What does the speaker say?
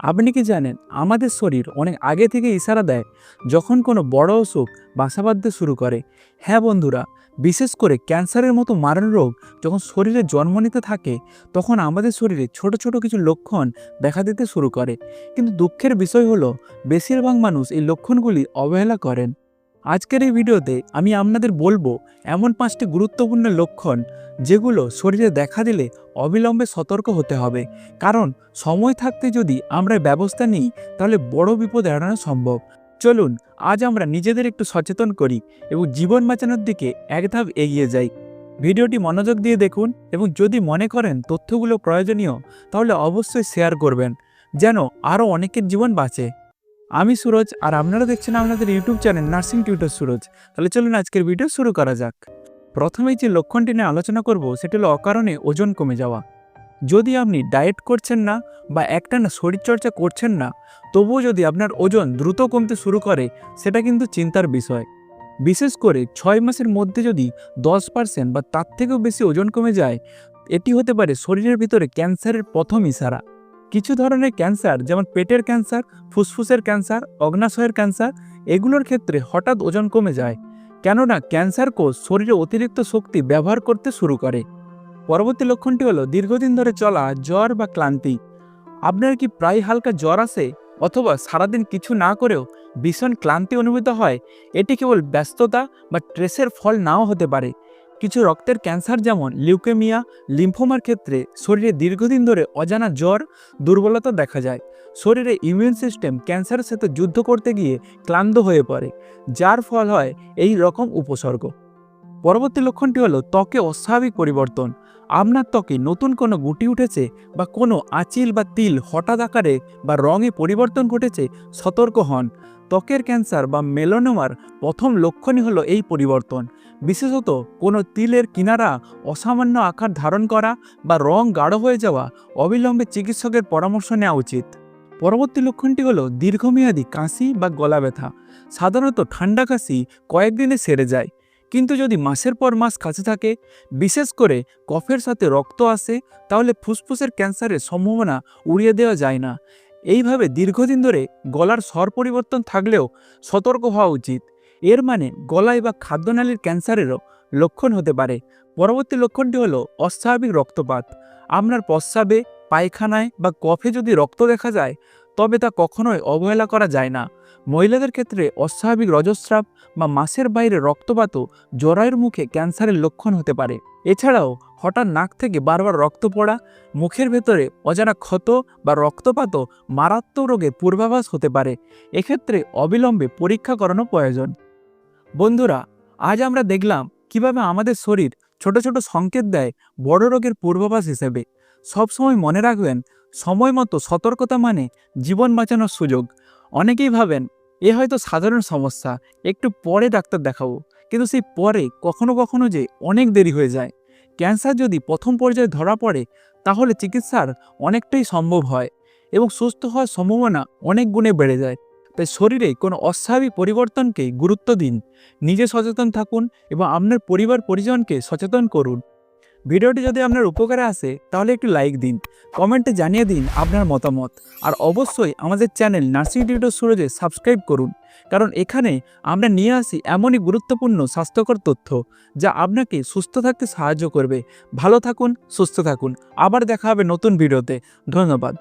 আপনি কি জানেন, আমাদের শরীর অনেক আগে থেকে ইশারা দেয় যখন কোনো বড় অসুখ বাসা বাঁধতে শুরু করে। হ্যাঁ বন্ধুরা, বিশেষ করে ক্যান্সারের মতো মারণ রোগ যখন শরীরে জন্ম নিতে থাকে, তখন আমাদের শরীরে ছোট ছোট কিছু লক্ষণ দেখা দিতে শুরু করে। কিন্তু দুঃখের বিষয় হলো, বেশিরভাগ মানুষ এই লক্ষণগুলি অবহেলা করেন। আজকের এই ভিডিওতে আমি আপনাদের বলব এমন পাঁচটি গুরুত্বপূর্ণ লক্ষণ যেগুলো শরীরে দেখা দিলে অবিলম্বে সতর্ক হতে হবে। কারণ, সময় থাকতে যদি আমরা ব্যবস্থা নিই, তাহলে বড় বিপদ এড়ানো সম্ভব। চলুন, আজ আমরা নিজেদের একটু সচেতন করি এবং জীবন বাঁচানোর দিকে এক ধাপ এগিয়ে যাই। ভিডিওটি মনোযোগ দিয়ে দেখুন এবং যদি মনে করেন তথ্যগুলো প্রয়োজনীয়, তাহলে অবশ্যই শেয়ার করবেন, যেন আরও অনেকের জীবন বাঁচে। আমি সুরজ আর আপনারা দেখছেন আপনাদের YouTube channel nursing tutor Suraj. তাহলে চলুন আজকের ভিডিও শুরু করা যাক। প্রথমেই যে লক্ষণটি নিয়ে আলোচনা করব, সেটি হলো অকারণে ওজন কমে যাওয়া। যদি আপনি ডায়েট করছেন না বা একটানা শরীরচর্চা করছেন না, তবুও যদি আপনার ওজন দ্রুত কমতে শুরু করে, সেটা কিন্তু চিন্তার বিষয়। বিশেষ করে ছয় মাসের মধ্যে যদি দশ পার্সেন্ট বা তার থেকেও বেশি ওজন কমে যায়, এটি হতে পারে শরীরের ভিতরে ক্যান্সারের প্রথম ইশারা। কিছু ধরনের ক্যান্সার, যেমন পেটের ক্যান্সার, ফুসফুসের ক্যান্সার, অগ্নাশয়ের ক্যান্সার, এগুলোর ক্ষেত্রে হঠাৎ ওজন কমে যায়। কেননা ক্যান্সার কোষ শরীরে অতিরিক্ত শক্তি ব্যবহার করতে শুরু করে। পরবর্তী লক্ষণটি হলো দীর্ঘদিন ধরে চলা জ্বর বা ক্লান্তি। আপনার কি প্রায় হালকা জ্বর আসে অথবা সারাদিন কিছু না করেও ভীষণ ক্লান্তি অনুভূত হয়? এটি কেবল ব্যস্ততা বা ট্রেসের ফল নাও হতে পারে। কিছু রক্তের ক্যান্সার যেমন লিউকেমিয়া, লিম্ফোমার ক্ষেত্রে শরীরে দীর্ঘদিন ধরে অজানা জ্বর, দুর্বলতা দেখা যায়। শরীরে ইমিউন সিস্টেম ক্যান্সারের সাথে যুদ্ধ করতে গিয়ে ক্লান্ত হয়ে পড়ে, যার ফল হয় এই রকম উপসর্গ। পরবর্তী লক্ষণটি হলো ত্বকে অস্বাভাবিক পরিবর্তন। আপনার ত্বকে নতুন কোনো গুটি উঠেছে বা কোনো আঁচিল বা তিল হঠাৎ আকারে বা রঙে পরিবর্তন ঘটেছে, সতর্ক হন। ত্বকের ক্যান্সার বা মেলোনোমার প্রথম লক্ষণই হলো এই পরিবর্তন। বিশেষত কোনো তিলের কিনারা অসামান্য আকার ধারণ করা বা রং গাঢ় হয়ে যাওয়া অবিলম্বে চিকিৎসকের পরামর্শ নেওয়া উচিত। পরবর্তী লক্ষণটি হলো দীর্ঘমেয়াদী কাশি বা গলা ব্যথা সাধারণত ঠান্ডা কাশি কয়েকদিনে সেরে যায়। কিন্তু যদি মাসের পর মাস কাছে থাকে, বিশেষ করে কফের সাথে রক্ত আসে, তাহলে ফুসফুসের ক্যান্সারের সম্ভাবনা উড়িয়ে দেওয়া যায় না। এইভাবে দীর্ঘদিন ধরে গলার স্বর পরিবর্তন থাকলেও সতর্ক হওয়া উচিত। এর মানে গলায় বা খাদ্যনালীর ক্যান্সারেরও লক্ষণ হতে পারে। পরবর্তী লক্ষণটি হলো অস্বাভাবিক রক্তপাত। আপনার প্রস্রাবে, পায়খানায় বা কফে যদি রক্ত দেখা যায় তবে তা কখনোই অবহেলা করা যায় না। মহিলাদের ক্ষেত্রে অস্বাভাবিক রজস্রাব বা মাসের বাইরে রক্তপাতও জরায়ুর মুখে ক্যান্সারের লক্ষণ হতে পারে। এছাড়াও হঠাৎ নাক থেকে বারবার রক্ত পড়া, মুখের ভেতরে অজানা ক্ষত বা রক্তপাতও মারাত্মক রোগের পূর্বাভাস হতে পারে। এক্ষেত্রে অবিলম্বে পরীক্ষা করানো প্রয়োজন। বন্ধুরা, আজ আমরা দেখলাম কীভাবে আমাদের শরীর ছোট ছোট সংকেত দেয় বড় রোগের পূর্বাভাস হিসেবে। সবসময় মনে রাখবেন সময় মতো সতর্কতা মানে জীবন বাঁচানোর সুযোগ। অনেকেই ভাবেন, এ হয়তো সাধারণ সমস্যা, একটু পরে ডাক্তার দেখাবো। কিন্তু সেই পরে কখনো কখনো যে অনেক দেরি হয়ে যায়। ক্যান্সার যদি প্রথম পর্যায়ে ধরা পড়ে, তাহলে চিকিৎসার অনেকটাই সম্ভব হয় এবং সুস্থ হওয়ার সম্ভাবনা অনেক গুণে বেড়ে যায়। তাই শরীরে কোনো অস্বাভাবিক পরিবর্তনকে গুরুত্ব দিন। নিজে সচেতন থাকুন এবং আপনার পরিবার পরিজনকে সচেতন করুন। ভিডিওটি যদি আপনার উপকারে আসে, তাহলে একটু লাইক দিন কমেন্টে জানিয়ে দিন আপনার মতামত। আর অবশ্যই আমাদের চ্যানেল নার্সিং টিউটর সুরজে সাবস্ক্রাইব করুন, কারণ এখানে আমরা নিয়ে আসি এমনই গুরুত্বপূর্ণ স্বাস্থ্যকর তথ্য, যা আপনাকে সুস্থ থাকতে সাহায্য করবে। ভালো থাকুন, সুস্থ থাকুন। আবার দেখা হবে নতুন ভিডিওতে। ধন্যবাদ।